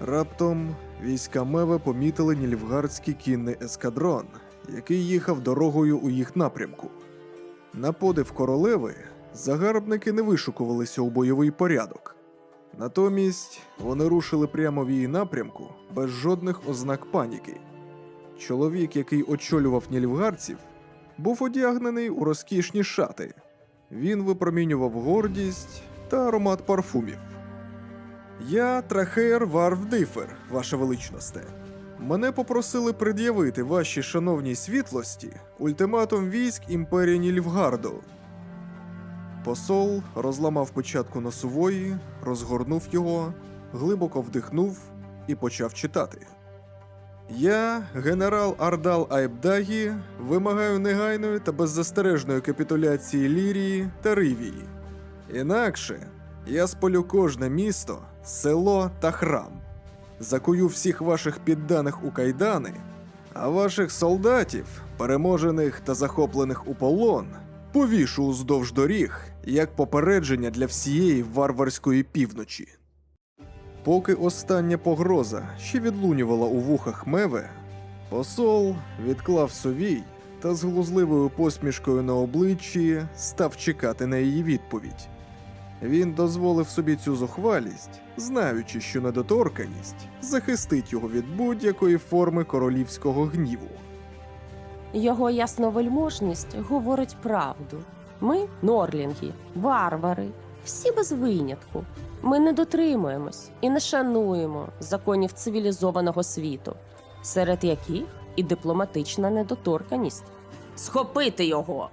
Раптом війська Меве помітили нільфгардський кінний ескадрон, який їхав дорогою у їх напрямку. На подив королеви загарбники не вишукувалися у бойовий порядок. Натомість вони рушили прямо в її напрямку без жодних ознак паніки. Чоловік, який очолював нільфгардців, був одягнений у розкішні шати. Він випромінював гордість та аромат парфумів. Я Трахеєр Варвдифер, ваша величносте. Мене попросили пред'явити вашій шановній світлості ультиматум військ імперії Нільфгарду. Посол розламав початку носової, розгорнув його, глибоко вдихнув і почав читати. Я, генерал Ардал Айбдагі, вимагаю негайної та беззастережної капітуляції Лірії та Ривії. Інакше я спалю кожне місто, село та храм. Закую всіх ваших підданих у кайдани, а ваших солдатів, переможених та захоплених у полон, повішу уздовж доріг як попередження для всієї варварської півночі. Поки остання погроза ще відлунювала у вухах Меве, посол відклав совій та з глузливою посмішкою на обличчі став чекати на її відповідь. Він дозволив собі цю зухвалість, знаючи, що недоторканість захистить його від будь-якої форми королівського гніву. Його ясновельможність говорить правду. Ми, Норлінги, варвари, всі без винятку. Ми не дотримуємось і не шануємо законів цивілізованого світу, серед яких і дипломатична недоторканість. Схопити його!